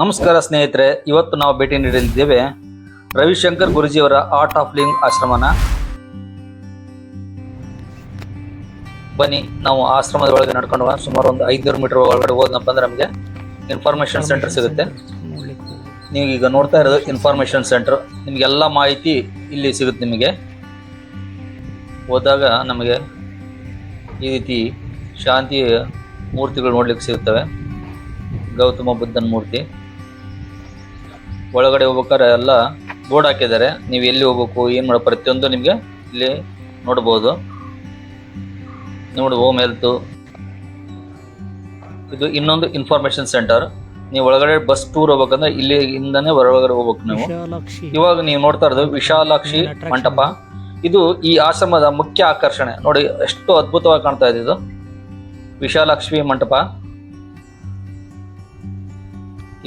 ನಮಸ್ಕಾರ ಸ್ನೇಹಿತರೆ ಇವತ್ತು ನಾವು ಭೇಟಿ ನೀಡಲಿದ್ದೇವೆ ರವಿಶಂಕರ್ ಗುರುಜಿಯವರ ಆರ್ಟ್ ಆಫ್ ಲಿವಿಂಗ್ ಆಶ್ರಮನ. ಬನ್ನಿ ನಾವು ಆಶ್ರಮದ ಒಳಗೆ ನಡ್ಕೊಂಡು. ಸುಮಾರು ಒಂದು ಐದುನೂರು ಮೀಟರ್ ಒಳಗಡೆ ಹೋದ್ನಪ್ಪ ಅಂದ್ರೆ ನಮಗೆ ಇನ್ಫಾರ್ಮೇಶನ್ ಸೆಂಟರ್ ಸಿಗುತ್ತೆ. ನೀವು ಈಗ ನೋಡ್ತಾ ಇರೋದು ಇನ್ಫಾರ್ಮೇಶನ್ ಸೆಂಟರ್ ನಿಮಗೆಲ್ಲ ಮಾಹಿತಿ ಇಲ್ಲಿ ಸಿಗುತ್ತೆ ನಿಮಗೆ. ಹೋದಾಗ ನಮಗೆ ಈ ರೀತಿ ಶಾಂತಿಯ ಮೂರ್ತಿಗಳು ನೋಡ್ಲಿಕ್ಕೆ ಸಿಗುತ್ತವೆ. ಗೌತಮ ಬುದ್ಧನ ಮೂರ್ತಿ. ಒಳಗಡೆ ಹೋಗ್ಬೇಕಾದ್ರೆ ಎಲ್ಲ ಬೋರ್ಡ್ ಹಾಕಿದ್ದಾರೆ. ನೀವು ಎಲ್ಲಿ ಹೋಗ್ಬೇಕು ಏನು ಮಾಡೋ ಪ್ರತಿಯೊಂದು ನಿಮಗೆ ಇಲ್ಲಿ ನೋಡ್ಬೋದು. ನೋಡಿ ಹೋಮ್ ಹೆಲ್ತು ಇದು ಇನ್ನೊಂದು ಇನ್ಫಾರ್ಮೇಶನ್ ಸೆಂಟರ್ ನೀವು ಒಳಗಡೆ ಬಸ್ ಟೂರ್ ಹೋಗ್ಬೇಕಂದ್ರೆ ಇಲ್ಲಿ ಇಂದಾನೆ ಹೊರಗಡೆ ಹೋಗ್ಬೇಕು ನೀವು. ಇವಾಗ ನೀವು ನೋಡ್ತಾ ಇರೋದು ವಿಶಾಲಾಕ್ಷಿ ಮಂಟಪ. ಇದು ಈ ಆಶ್ರಮದ ಮುಖ್ಯ ಆಕರ್ಷಣೆ. ನೋಡಿ ಎಷ್ಟು ಅದ್ಭುತವಾಗಿ ಕಾಣ್ತಾ ಇದೆ ಇದು. ವಿಶಾಲಾಕ್ಷಿ ಮಂಟಪ.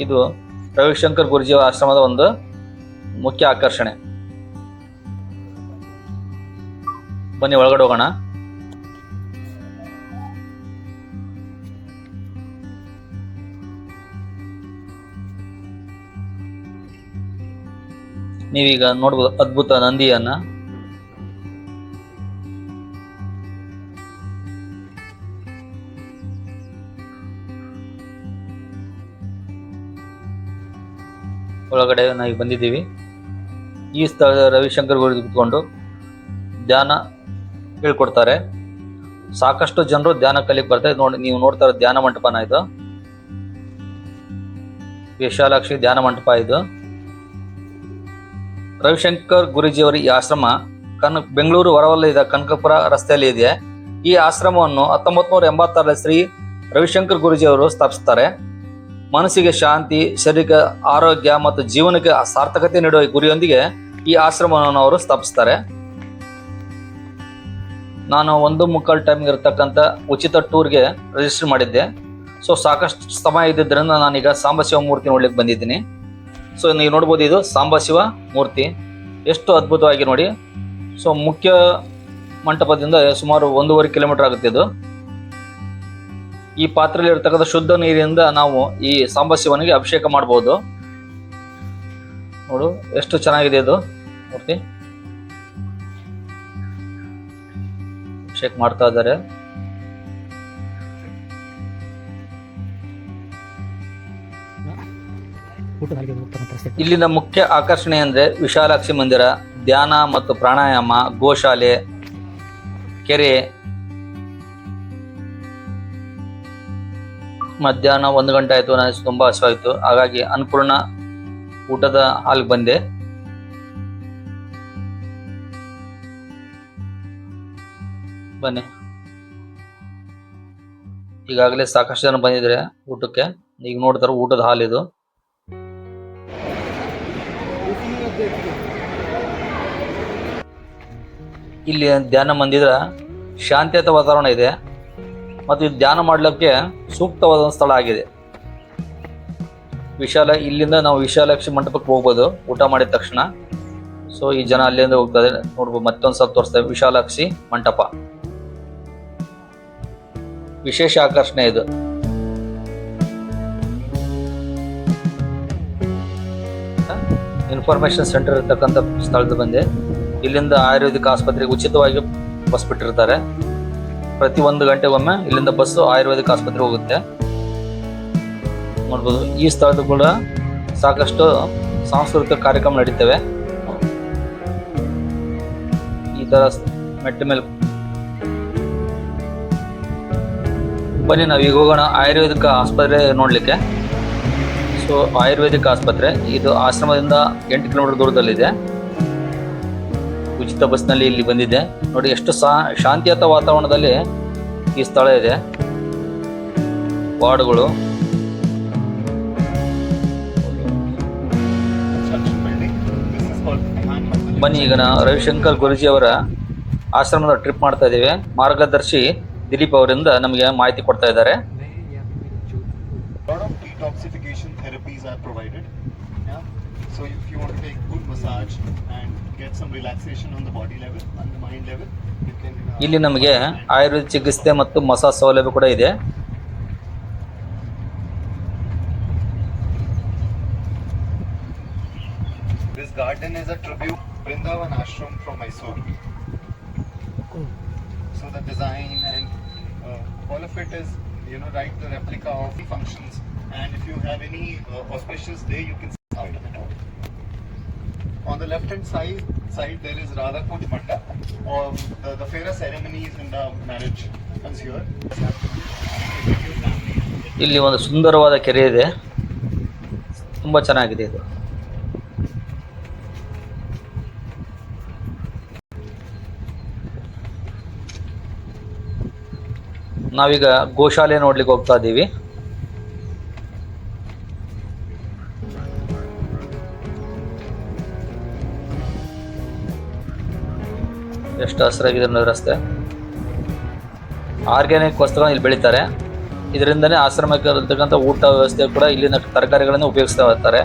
ಇದು ರವಿಶಂಕರ್ ಗುರುಜಿಯವರ ಆಶ್ರಮದ ಒಂದು ಮುಖ್ಯ ಆಕರ್ಷಣೆ. ಬನ್ನಿ ಒಳಗಡೆ ಹೋಗೋಣ. ನೀವೀಗ ನೋಡ್ಬೋದು ಅದ್ಭುತ ನಂದಿಯನ್ನ. ಒಳಗಡೆ ನಾವು ಬಂದಿದ್ದೀವಿ. ಈ ಸ್ಥಳ ರವಿಶಂಕರ್ ಗುರು ಕುತ್ಕೊಂಡು ಧ್ಯಾನ ಹೇಳ್ಕೊಡ್ತಾರೆ. ಸಾಕಷ್ಟು ಜನರು ಧ್ಯಾನ ಕಲಿಕ್ ಬರ್ತಾರೆ ನೋಡಿ, ನೀವು ನೋಡ್ತಾ ಇರೋ ಧ್ಯಾನ ಮಂಟಪನ ಇದು. ವಿಶಾಲಾಕ್ಷಿ ಧ್ಯಾನ ಮಂಟಪ ಇದು. ರವಿಶಂಕರ್ ಗುರೂಜಿಯವರ ಈ ಆಶ್ರಮ ಕನ್, ಬೆಂಗಳೂರು ಹೊರವಲಯದ ಕನಕಪುರ ರಸ್ತೆಯಲ್ಲಿ ಇದೆ ಈ ಆಶ್ರಮವನ್ನು ಹತ್ತೊಂಬತ್ ನೂರ ಶ್ರೀ ರವಿಶಂಕರ್ ಗುರೂಜಿಯವರು ಸ್ಥಾಪಿಸ್ತಾರೆ. ಮನಸ್ಸಿಗೆ ಶಾಂತಿ ಶರೀರಕ್ಕೆ ಆರೋಗ್ಯ ಮತ್ತು ಜೀವನಕ್ಕೆ ಸಾರ್ಥಕತೆ ನೀಡುವ ಗುರಿಯೊಂದಿಗೆ ಈ ಆಶ್ರಮವನ್ನು ಅವರು ಸ್ಥಾಪಿಸ್ತಾರೆ. ನಾನು ಒಂದು ಮುಕ್ಕಾಲು ಟೈಮ್ ಇರತಕ್ಕಂಥ ಉಚಿತ ಟೂರ್ಗೆ ರಿಜಿಸ್ಟರ್ ಮಾಡಿದ್ದೆ. ಸೊ ಸಾಕಷ್ಟು ಸಮಯ ಇದ್ದಿದ್ದರಿಂದ ನಾನೀಗ ಸಾಂಬಶಿವ ಮೂರ್ತಿ ನೋಡ್ಲಿಕ್ಕೆ ಬಂದಿದ್ದೀನಿ. ಸೊ ನೀವು ನೋಡ್ಬೋದು ಇದು ಸಾಂಬಶಿವ ಮೂರ್ತಿ. ಎಷ್ಟು ಅದ್ಭುತವಾಗಿ ನೋಡಿ. ಸೊ ಮುಖ್ಯ ಮಂಟಪದಿಂದ ಸುಮಾರು ಒಂದೂವರೆ ಕಿಲೋಮೀಟರ್ ಆಗುತ್ತೆ ಇದು. ಈ ಪಾತ್ರೆಯಲ್ಲಿ ಇರ್ತಕ್ಕಂಥ ಶುದ್ಧ ನೀರಿನಿಂದ ನಾವು ಈ ಸಾಂಬಶಿವನಿಗೆ ಅಭಿಷೇಕ ಮಾಡಬಹುದು ನೋಡು, ಎಷ್ಟು ಚೆನ್ನಾಗಿದೆ ಇದು. ಮೂರ್ತಿ. ಅಭಿಷೇಕ ಮಾಡ್ತಾ ಇದ್ದಾರೆ. ಇಲ್ಲಿನ ಮುಖ್ಯ ಆಕರ್ಷಣೆ ಅಂದ್ರೆ ವಿಶಾಲಾಕ್ಷಿ ಮಂದಿರ, ಧ್ಯಾನ ಮತ್ತು ಪ್ರಾಣಾಯಾಮ, ಗೋಶಾಲೆ, ಕೆರೆ ಮಧ್ಯಾಹ್ನ ಒಂದು ಗಂಟೆ ಆಯ್ತು ನನಗೆ ತುಂಬಾ ಹಸಿವಾಯಿತು. ಹಾಗಾಗಿ ಅನ್ನಪೂರ್ಣ ಊಟದ ಹಾಲ್ಗೆ ಬಂದೆ. ಬನ್ನಿ. ಈಗಾಗಲೇ ಸಾಕಷ್ಟು ಜನ ಬಂದಿದ್ರೆ ಊಟಕ್ಕೆ. ಈಗ ನೋಡ್ತಾರೆ ಊಟದ ಹಾಲ್ ಇದು. ಇಲ್ಲಿ ಧ್ಯಾನ ಮಂದಿದ್ರ ಶಾಂತಿಯುತ ವಾತಾವರಣ ಇದೆ. ಮತ್ತು ಇದು ಧ್ಯಾನ ಮಾಡಲಿಕ್ಕೆ ಸೂಕ್ತವಾದ ಸ್ಥಳ ಆಗಿದೆ. ವಿಶಾಲ, ಇಲ್ಲಿಂದ ನಾವು ವಿಶಾಲಾಕ್ಷಿ ಮಂಟಪಕ್ಕೆ ಹೋಗ್ಬೋದು, ಊಟ ಮಾಡಿದ ತಕ್ಷಣ. ಸೊ ಈ ಜನ ಅಲ್ಲಿಂದ ಹೋಗ್ತಾರೆ, ನೋಡ್ಬೋದು, ಮತ್ತೊಂದು ಸಲ ತೋರಿಸ್ತೇವೆ ವಿಶಾಲಾಕ್ಷಿ ಮಂಟಪ. ವಿಶೇಷ ಆಕರ್ಷಣೆ ಇದು. ಇನ್ಫಾರ್ಮೇಶನ್ ಸೆಂಟರ್ ಇರ್ತಕ್ಕಂಥ ಸ್ಥಳದ ಬಂದೆ. ಇಲ್ಲಿಂದ ಆಯುರ್ವೇದಿಕ್ ಆಸ್ಪತ್ರೆಗೆ ಉಚಿತವಾಗಿ ಬಸ್ ಬಿಟ್ಟಿರ್ತಾರೆ. ಪ್ರತಿ ಒಂದು ಗಂಟೆಗೊಮ್ಮೆ ಇಲ್ಲಿಂದ ಬಸ್ಸು ಆಯುರ್ವೇದಿಕ್ ಆಸ್ಪತ್ರೆ ಹೋಗುತ್ತೆ. ನೋಡ್ಬೋದು, ಈ ಸ್ಥಳದ ಕೂಡ ಸಾಕಷ್ಟು ಸಾಂಸ್ಕೃತಿಕ ಕಾರ್ಯಕ್ರಮ ನಡೀತವೆ. ಈ ತರ ಮೆಟ್ಟ ಮೇಲೆ ಬನ್ನಿ ನಾವು ಹೋಗೋಣ ಆಯುರ್ವೇದಿಕ ಆಸ್ಪತ್ರೆ ನೋಡಲಿಕ್ಕೆ. ಸೊ, ಆಯುರ್ವೇದಿಕ್ ಆಸ್ಪತ್ರೆ, ಇದು ಆಶ್ರಮದಿಂದ ಎಂಟು ಕಿಲೋಮೀಟರ್ ದೂರದಲ್ಲಿದೆ. ಉಚಿತ ಬಸ್ನಲ್ಲಿ ಇಲ್ಲಿ ಬಂದಿದೆ. ನೋಡಿ ಎಷ್ಟು ಸಾ, ಶಾಂತಿಯುತ ವಾತಾವರಣದಲ್ಲಿ ಈ ಸ್ಥಳ ಇದೆ. ವಾರ್ಡ್ಗಳು. ಬನ್ನಿ ಈಗ ನಾ ರವಿಶಂಕರ್ ಗುರುಜಿ ಅವರ ಆಶ್ರಮದ ಟ್ರಿಪ್ ಮಾಡ್ತಾ ಇದ್ದೇವೆ. ಮಾರ್ಗದರ್ಶಿ ದಿಲೀಪ್ ಅವರಿಂದ ನಮಗೆ ಮಾಹಿತಿ ಕೊಡ್ತಾ ಇದ್ದಾರೆ. So if you want to take good massage and get some relaxation on the body level, on the mind level, you can. Uh, ಇಲ್ಲಿ ನಮಗೆ ಆಯುರ್ವೇದ ಚಿಕಿತ್ಸೆ ಮತ್ತು ಮಸಾಜ್ ಸೌಲಭ್ಯ ಕೂಡ ಇದೆ This garden is a tribute Vrindavan ashram from Mysore. So the design and uh, all of it is, you know, right the replica of the functions. And if you have any uh, auspicious day, you can. On the left hand side, side there is Radha Kuj Manda, or the, the fairer ceremonies in the marriage comes here. ಇಲ್ಲಿ ಒಂದು ಸುಂದರವಾದ ಕೆರೆ ಇದೆ ತುಂಬ ಚೆನ್ನಾಗಿದೆ ಇದು ನಾವೀಗ ಗೋಶಾಲೆ ನೋಡ್ಲಿಕ್ಕೆ ಹೋಗ್ತಾ ಇದ್ದೀವಿ ಎಷ್ಟು ಹಸಿರಾಗಿದೆ ರಸ್ತೆ. ಆರ್ಗ್ಯಾನಿಕ್ ವಸ್ತುಗಳನ್ನ ಇಲ್ಲಿ ಬೆಳೀತಾರೆ. ಇದರಿಂದನೇ ಆಶ್ರಮಕ್ಕೆ ಇರತಕ್ಕಂಥ ಊಟ ವ್ಯವಸ್ಥೆ ಕೂಡ ಇಲ್ಲಿನ ತರಕಾರಿಗಳನ್ನು ಉಪಯೋಗಿಸ್ತಾ ಇರ್ತಾರೆ.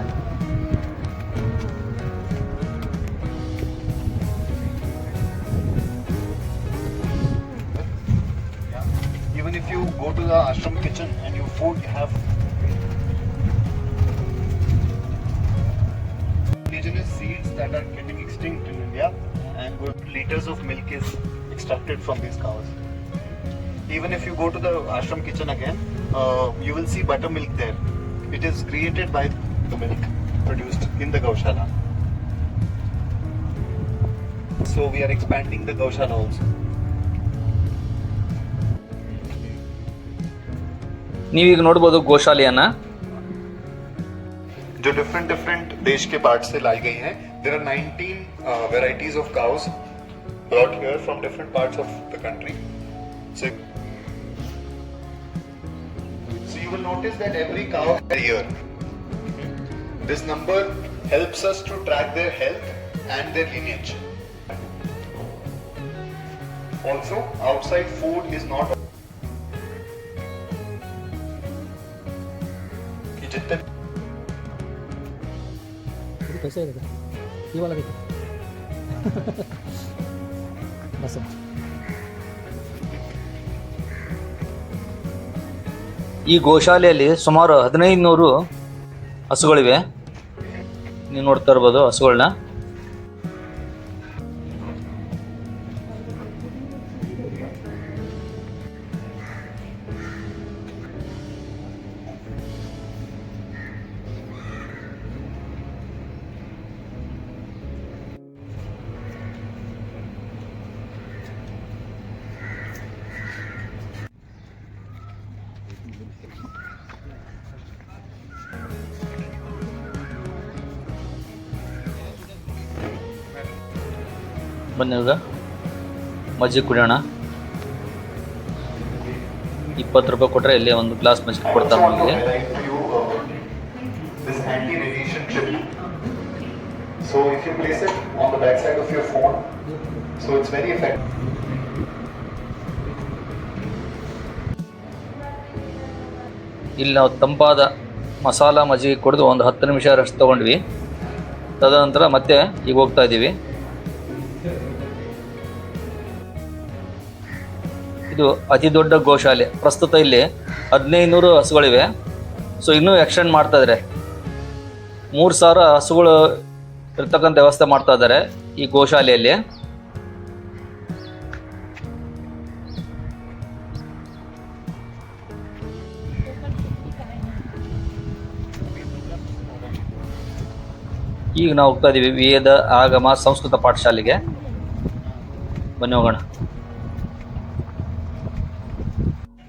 That are liters of milk is extracted from these cows. Even if you go to the ashram kitchen again, uh, you will see buttermilk there. It is created by the milk produced in the Gaushala. So we are expanding the Gaushala also. ನೀವೀಗ ನೋಡ್ಬೋದು ಗೋಶಾಲೆಯನ್ನ जो different different देश के part से लाई गई हैं there are 19 varieties of cows brought here from different parts of the country. So, so you will notice that every cow here. This number helps us to track their health and their lineage. Also, outside food is not ये वाला देखो ಬೇಕು ಈ ಗೋಶಾಲೆಯಲ್ಲಿ ಸುಮಾರು ಹದಿನೈದು ನೂರು ಹಸುಗಳಿವೆ. ನೀವು ನೋಡ್ತಾ ಇರ್ಬೋದು ಹಸುಗಳನ್ನ ಈಗ ಮಜ್ಜಿಗೆ ಕುಡಿಯೋಣ. ಇಪ್ಪತ್ತು ರೂಪಾಯಿ ಕೊಟ್ಟರೆ ಇಲ್ಲೇ ಒಂದು ಗ್ಲಾಸ್ ಮಜ್ಜಿಗೆ ಕೊಡ್ತಾರೆ ನಮಗೆ highlight to you this anti-radiation chip. So if you place it on the back side of your phone, so it's very effective. ಇಲ್ಲಿ ನಾವು ತಂಪಾದ ಮಸಾಲ ಮಜ್ಜಿಗೆ ಕುಡಿದು ಒಂದು ಹತ್ತು ನಿಮಿಷ ರೆಸ್ಟ್ ತೊಗೊಂಡ್ವಿ. ತದನಂತರ ಮತ್ತೆ ಈಗ ಹೋಗ್ತಾ ಇದ್ದೀವಿ. ಇದು ಅತಿ ದೊಡ್ಡ ಗೋಶಾಲೆ. ಪ್ರಸ್ತುತ ಇಲ್ಲಿ ಹದಿನೈದು ನೂರು ಹಸುಗಳಿವೆ. ಸೊ ಇನ್ನೂ ಎಕ್ಸ್ಟೆಂಡ್ ಮಾಡ್ತಾ ಇದ್ದಾರೆ ಮೂರು ಸಾವಿರ ಹಸುಗಳು ಇರ್ತಕ್ಕಂಥ ವ್ಯವಸ್ಥೆ ಮಾಡ್ತಾ ಇದ್ದಾರೆ ಈ ಗೋಶಾಲೆಯಲ್ಲಿ. ಈಗ ನಾವು ಹೋಗ್ತಾ ಇದ್ದೀವಿ ವೇದ ಆಗಮ ಸಂಸ್ಕೃತ ಪಾಠಶಾಲೆಗೆ. ಬನ್ನಿ ಹೋಗೋಣ.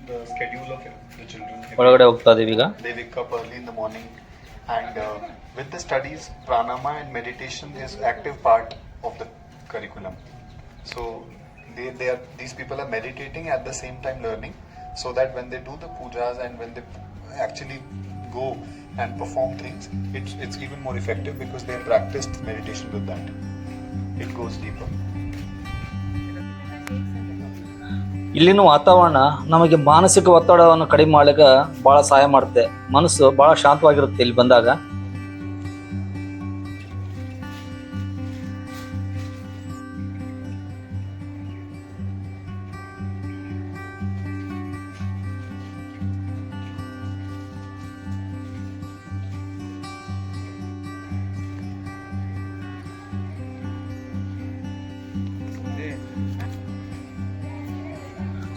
The schedule of the children. ಒಳಗಡೆ ಹೋಗ್ತಾ ಇದೀವಿ ಈಗ They wake up early in the morning, and uh, with the studies, pranama and meditation is active part of the curriculum. So they, they are these people are meditating at the same time learning, so that when they do the pujas and when they actually go and perform things, it's it's even more effective because they practiced meditation with that. It goes deeper. ಇಲ್ಲಿನ ವಾತಾವರಣ ನಮಗೆ ಮಾನಸಿಕ ಒತ್ತಡವನ್ನು ಕಡಿಮೆ ಮಾಡಲಿಕ್ಕೆ ಬಹಳ ಸಹಾಯ ಮಾಡುತ್ತೆ. ಮನಸ್ಸು ಬಹಳ ಶಾಂತವಾಗಿರುತ್ತೆ ಇಲ್ಲಿ ಬಂದಾಗ.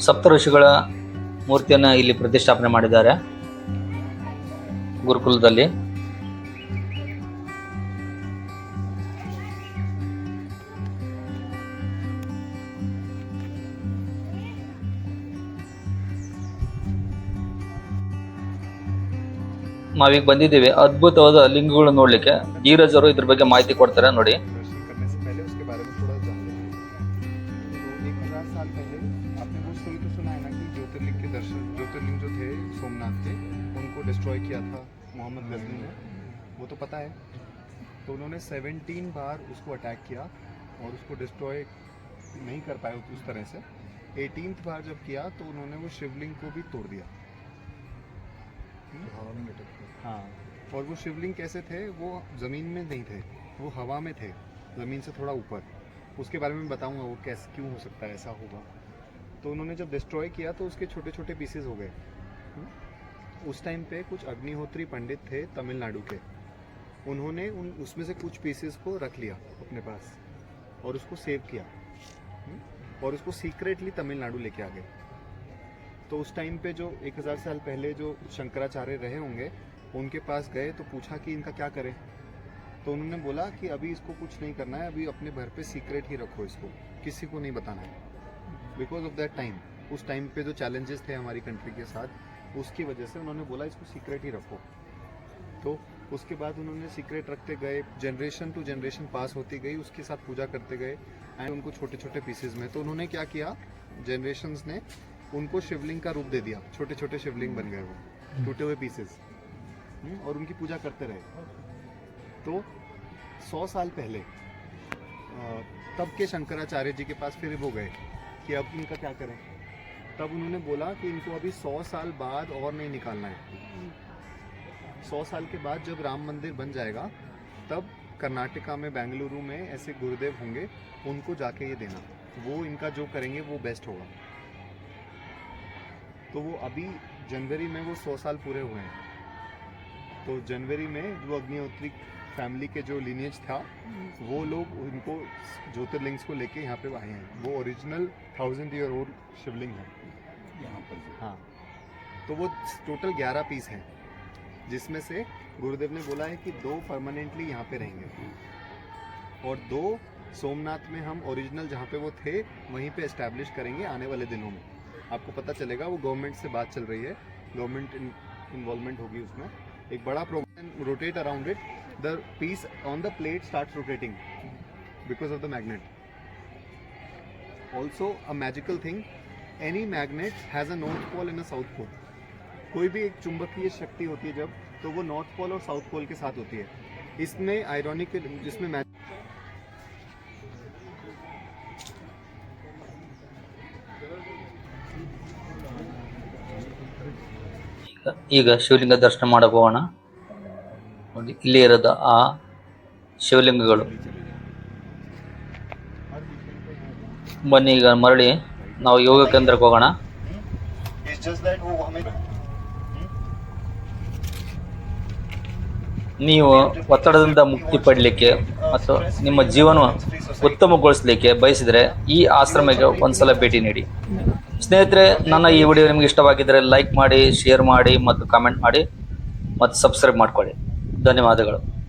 ಸಪ್ತ ಋಷಿಗಳ ಮೂರ್ತಿಯನ್ನು ಇಲ್ಲಿ ಪ್ರತಿಷ್ಠಾಪನೆ ಮಾಡಿದ್ದಾರೆ ಗುರುಕುಲದಲ್ಲಿ. ನಾವೀಗ ಬಂದಿದ್ದೀವಿ. ಅದ್ಭುತವಾದ ಲಿಂಗಗಳು ನೋಡ್ಲಿಕ್ಕೆ. ಧೀರಜರು ಇದ್ರ ಬಗ್ಗೆ ಮಾಹಿತಿ ಕೊಡ್ತಾರೆ ನೋಡಿ. डिस्ट्रॉय किया था मोहम्मद गजनी ने वो तो पता है। तो उन्होंने 17 बार उसको अटैक किया और उसको डिस्ट्रॉय नहीं कर पाए उस तरह से। 18th बार जब किया तो उन्होंने वो शिवलिंग को भी तोड़ दिया। हाँ और वो शिवलिंग कैसे थे? वो ज़मीन में नहीं थे वो हवा में थे ज़मीन से थोड़ा ऊपर। उसके बारे में बताऊँगा वो कैसे क्यों हो सकता है ऐसा होगा। तो उन्होंने जब डिस्ट्रॉय किया तो उसके छोटे छोटे पीसेस हो गए? उस टाइम पे कुछ अग्निहोत्री पंडित थे तमिलनाडु के। उन्होंने उन, उसमें से कुछ पीसेस को रख लिया अपने पास और उसको सेव किया। हम्म? और उसको सीक्रेटली तमिलनाडु लेके आ गए। तो उस टाइम पे जो 1000 साल पहले जो शंकराचार्य रहे होंगे, उनके पास गए तो पूछा कि इनका क्या करें? तो उन्होंने बोला कि अभी इसको कुछ नहीं करना है, अभी अपने घर पे सीक्रेट ही रखो इसको। किसी को नहीं बताना है। बिकॉज़ ऑफ़ दैट टाइम उस टाइम पे जो चैलेंजेस थे हमारी कंट्री के साथ उसकी वजह से उन्होंने बोला, इसको सीक्रेट ही रखो। तो उसके बाद उन्होंने सीक्रेट रखते गए जनरेशन टू जनरेशन पास होती गई, उसके साथ पूजा करते गए एंड उनको छोटे छोटे पीसेज में। तो उन्होंने क्या किया? जनरेशन्स ने उनको शिवलिंग का रूप दे दिया। छोटे छोटे शिवलिंग बन गए वो, टूटे हुए पीसेस और उनकी पूजा करते रहे। तो सौ साल पहले तब के शंकराचार्य जी के पास फिर वो गए कि अब इनका क्या करें? तब उन्होंने बोला कि इनको अभी सौ साल बाद और नहीं निकालना है। सौ साल के बाद जब राम मंदिर बन जाएगा, तब कर्नाटका में, बेंगलुरु में ऐसे गुरुदेव होंगे, उनको जाके ये देना। वो इनका जो करेंगे, वो बेस्ट होगा। तो वो अभी जनवरी में वो सौ साल पूरे हुए हैं। तो जनवरी में जो अग्निहोत्री फैमिली के जो लीनियज था वो लोग उनको ज्योतिर्लिंग्स को लेके यहाँ पे आए हैं। वो original thousand year old Shivling है। यहाँ पर हाँ। तो वो टोटल ग्यारह पीस हैं जिसमें से गुरुदेव ने बोला है कि दो परमानेंटली यहाँ पे रहेंगे। और दो सोमनाथ में हम ओरिजिनल जहाँ पे वो थे वहीं पे इस्टेब्लिश करेंगे आने वाले दिनों में। आपको पता चलेगा वो गवर्नमेंट से बात चल रही है। गवर्नमेंट इन्वॉल्वमेंट होगी उसमें। एक बड़ा program rotate around it the piece on the plate start rotating because of the magnet also a magical thing any magnet has a north pole and a south pole कोई भी एक चुंबकीय शक्ति होती है जब तो वो नॉर्थ पोल और साउथ पोल के साथ होती है इसमें आयरॉनिक जिसमें मै- ಈಗ ಶಿವಲಿಂಗ ದರ್ಶನ ಮಾಡಕ್ ಹೋಗೋಣ ನೋಡಿ. ಇಲ್ಲಿ ಇರೋದು ಆ ಶಿವಲಿಂಗಗಳು. ಬನ್ನಿ ಈಗ ಮರಳಿ ನಾವು ಯೋಗ ಕೇಂದ್ರಕ್ಕೆ ಹೋಗೋಣ. ನೀವು ಒತ್ತಡದಿಂದ ಮುಕ್ತಿ ಪಡಲಿಕ್ಕೆ ಮತ್ತು ನಿಮ್ಮ ಜೀವನ ಉತ್ತಮಗೊಳಿಸಲಿಕ್ಕೆ ಬಯಸಿದರೆ ಈ ಆಶ್ರಮಕ್ಕೆ ಒಂದ್ಸಲ ಭೇಟಿ ನೀಡಿ. ಸ್ನೇಹಿತರೆ, ನನ್ನ ಈ ವಿಡಿಯೋ ನಿಮಗೆ ಇಷ್ಟವಾಗಿದ್ದರೆ ಲೈಕ್ ಮಾಡಿ ಶೇರ್ ಮಾಡಿ ಮತ್ತು ಕಾಮೆಂಟ್ ಮಾಡಿ ಮತ್ತು ಸಬ್ಸ್ಕ್ರೈಬ್ ಮಾಡ್ಕೊಳ್ಳಿ. ಧನ್ಯವಾದಗಳು.